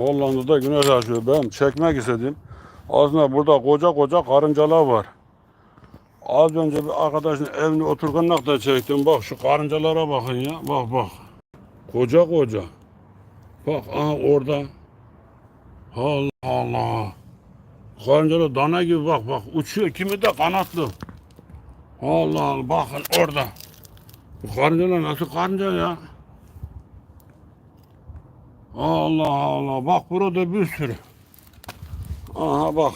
Hollanda'da güneş açıyor. Ben çekmek istedim. Aslında burada koca koca karıncalar var. Az önce bir arkadaşın evine otururken da çektim. Bak şu karıncalara bakın ya. Bak bak. Koca koca. Bak aha orada. Allah Allah. Karıncalar dana gibi bak bak. Uçuyor. Kimi de kanatlı. Allah Allah. Bakın orada. Bu karıncalar nasıl karınca ya? Allah Allah. Bak burada bir sürü. Aha bak.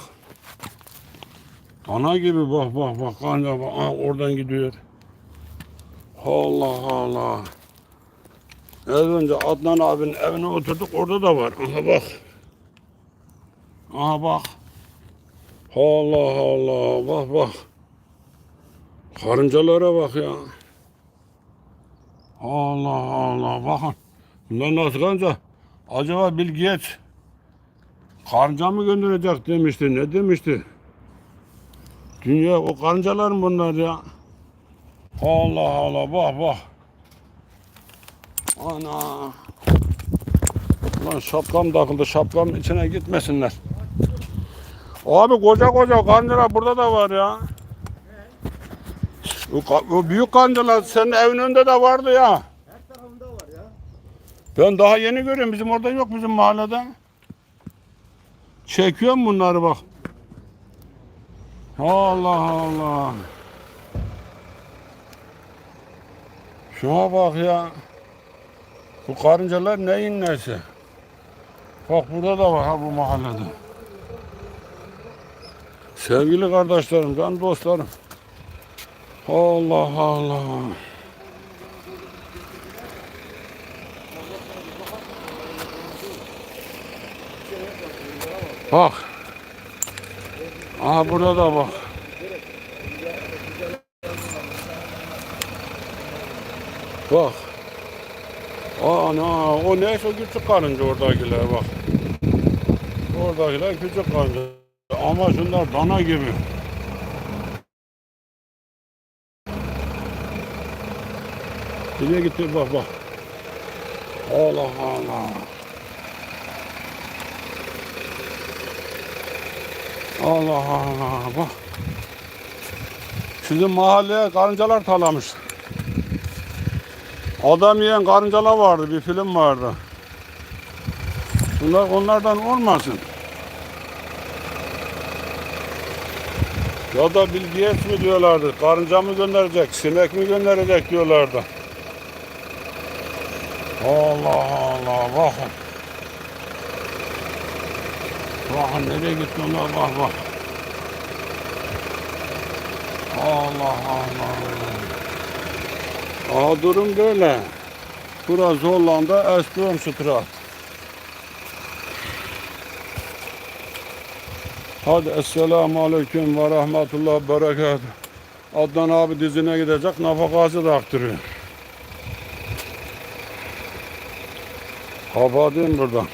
Ana gibi bak bak bak. Kanca bak. Aha, oradan gidiyor. Allah Allah. Az önce Adnan abinin evine oturduk. Orada da var. Aha bak. Aha bak. Allah Allah. Bak bak. Karıncalara bak ya. Allah Allah. Bakın. Bunlar nasıl kanca? Acaba Bill Gates karınca mı gönderecek demişti. Ne demişti? Dünya o karıncalar mı bunlar ya? Allah Allah bak bak. Ana. Lan şapkam takıldı. Şapkam içine gitmesinler. Abi koca koca karıncalar burada da var ya. O, o büyük karıncalar senin evin önünde de vardı ya. Her tarafında var ya. Ben daha yeni görüyorum. Bizim orada yok bizim mahallede. Çekiyorum bunları bak. Allah Allah. Şuna bak ya. Bu karıncalar neyin nesi? Bak burada da var ha bu mahallede. Sevgili kardeşlerim, can dostlarım. Allah Allah. Bak. Aha burada da bak. Bak. Ana o neyse küçük karınca oradakiler bak. Oradakiler küçük karınca. Ama şunlar dana gibi. Nereye gitti bak bak. Allah Allah. Allah Allah bak. Sizin mahalleye karıncalar talamış. Adam yiyen karıncalar vardı bir film vardı. Bunlar onlardan olmasın. Ya da bilgiyet mi diyorlardı, karınca mı gönderecek, sinek mi gönderecek diyorlardı. Allah Allah bakın. Bakın nereye gitti onlar bak bak. Allah Allah. Aa durum böyle. Burası Hollanda Esbjörnstraat. Hadi Esselamu Aleyküm ve Rahmetullah Berekat. Adnan abi dizine gidecek nafakası da aktırıyor. Kapatayım buradan.